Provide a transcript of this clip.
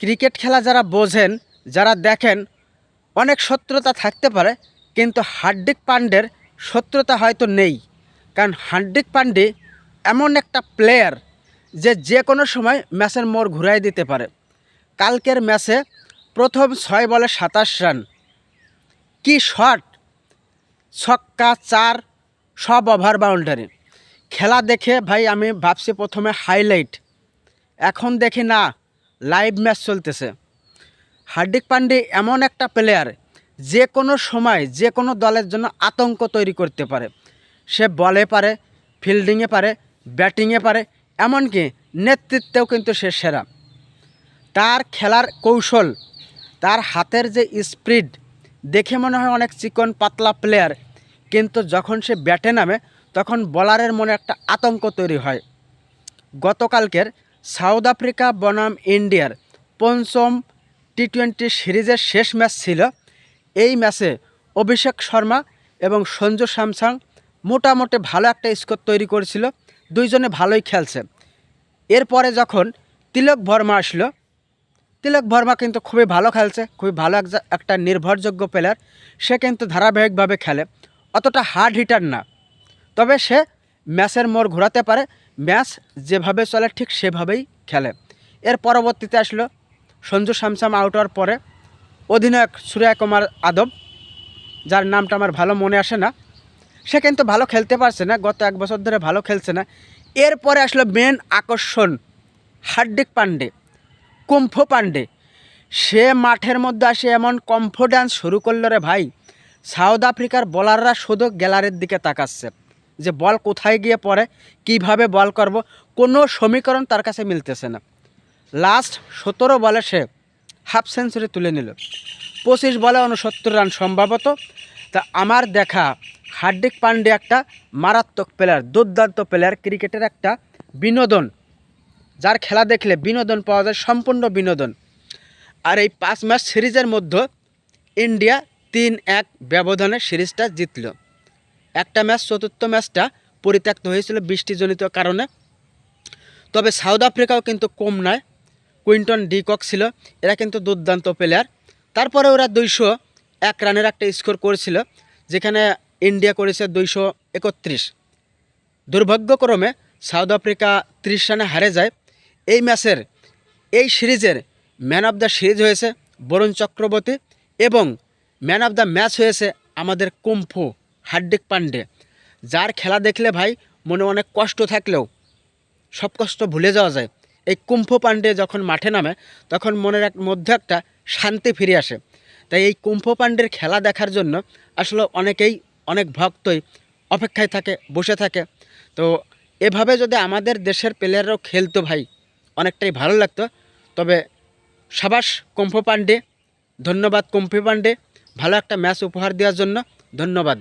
Cricket খেলা যারা বোঝেন, যারা দেখেন, অনেক শত্রুতা থাকতে পারে, কিন্তু হার্দিক পান্ডের শত্রুতা হয়তো নেই। কারণ হার্দিক পান্ডে এমন একটা প্লেয়ার যে যে কোনো সময় ম্যাচের মোড় ঘুরাই দিতে পারে। কালকের ম্যাচে প্রথম ছয় বলে সাতাশ রান। কি শট ছক্কা, চার, সব ওভার বাউন্ডারি খেলা দেখে, ভাই, আমি ভাবছি প্রথমে হাইলাইট এখন দেখি না লাইভ ম্যাচ চলতেছে। হার্দিক পান্ডে এমন একটা প্লেয়ার যে কোনো সময় যে কোনো দলের জন্য আতঙ্ক তৈরি করতে পারে। সে বলে পারে ফিল্ডিংয়ে পারে ব্যাটিংয়ে পারে, এমনকি নেতৃত্বেও কিন্তু সে সেরা। তার খেলার কৌশল, তার হাতের যে স্পিড দেখে মনে হয় অনেক চিকন পাতলা প্লেয়ার কিন্তু যখন সে ব্যাটে নামে, তখন বলারের মনে একটা আতঙ্ক তৈরি হয়। গতকালকের সাউথ আফ্রিকা বনাম ইন্ডিয়ার পঞ্চম টি টোয়েন্টি সিরিজের শেষ ম্যাচ ছিল। এই ম্যাচে অভিষেক শর্মা এবং সঞ্জু স্যামসাং মোটামুটি ভালো একটা স্কোর তৈরি করেছিল। দুইজনে ভালোই খেলছে। এরপরে যখন তিলক ভর্মা আসলো, তিলক ভর্মা কিন্তু খুবই ভালো খেলছে, খুবই ভালো এক- একটা নির্ভরযোগ্য প্লেয়ার সে কিন্তু ধারাবাহিকভাবে খেলে। অতটা হার্ড হিটার না। তবে সে ম্যাচের মোড় ঘোরাতে পারে। ম্যাচ যেভাবে চলে, ঠিক সেভাবেই খেলে। এর পরবর্তীতে আসলো সঞ্জু স্যামসাম আউট হওয়ার পরে অধিনায়ক সূর্যা কুমার আদব, যার নামটা আমার ভালো মনে আসে না। সে কিন্তু ভালো খেলতে পারছে না, গত এক বছর ধরে ভালো খেলছে না। এরপরে আসলো মেন আকর্ষণ, হার্দিক পান্ডে, কুম্ফো পান্ডে। সে মাঠের মধ্যে আসে এমন কনফিডেন্স শুরু করল রে ভাই। সাউথ আফ্রিকার বলাররা শুধু গ্যালারির দিকে তাকাচ্ছে। যে বল কোথায় গিয়ে পড়ে, কীভাবে বল করব, কোনো সমীকরণ তার কাছে মিলতেছে না। লাস্ট সতেরো বলে সে হাফ সেঞ্চুরি তুলে নিল। পঁচিশ বলে উনসত্তর রান সম্ভবত। তা আমার দেখা হার্দিক পান্ডে একটা মারাত্মক প্লেয়ার দুর্দান্ত প্লেয়ার ক্রিকেটের একটা বিনোদন। যার খেলা দেখলে বিনোদন পাওয়া যায়, সম্পূর্ণ বিনোদন। আর এই পাঁচ ম্যাচ সিরিজের মধ্যে ইন্ডিয়া তিন এক ব্যবধানে সিরিজটা জিতল। একটা ম্যাচ, চতুর্থ ম্যাচটা পরিত্যক্ত হয়েছিল বৃষ্টিজনিত কারণে। তবে সাউথ আফ্রিকাও কিন্তু কম নয়। কুইন্টন ডিকক ছিল, এরা কিন্তু দুর্দান্ত প্লেয়ার তারপরে ওরা দুইশো এক রানের একটা স্কোর করেছিল, যেখানে ইন্ডিয়া করেছে দুইশো একত্রিশ। দুর্ভাগ্যক্রমে সাউথ আফ্রিকা ত্রিশ রানে হারে যায়। এই ম্যাচের, এই সিরিজের ম্যান অফ দ্য সিরিজ হয়েছে বরুণ চক্রবর্তী এবং ম্যান অফ দ্য ম্যাচ হয়েছে আমাদের কুম্ফু। হার্দিক পান্ডে। যার খেলা দেখলে ভাই মনে অনেক কষ্ট থাকলেও, সব কষ্ট ভুলে যাওয়া যায়। এই কুম্ফু পান্ডে যখন মাঠে নামে, তখন মনের এক মধ্যে একটা শান্তি ফিরে আসে। তাই এই কুম্ফু পান্ডের খেলা দেখার জন্য আসলে অনেকেই অনেক ভক্তই অপেক্ষায় থাকে, বসে থাকে। তো এভাবে যদি আমাদের দেশের প্লেয়াররাও খেলতো ভাই, অনেকটাই ভালো লাগতো। তবে সাবাস কুম্ফু পান্ডে। ধন্যবাদ কুম্ফু পান্ডে। ভালো একটা ম্যাচ উপহার দেওয়ার জন্য ধন্যবাদ।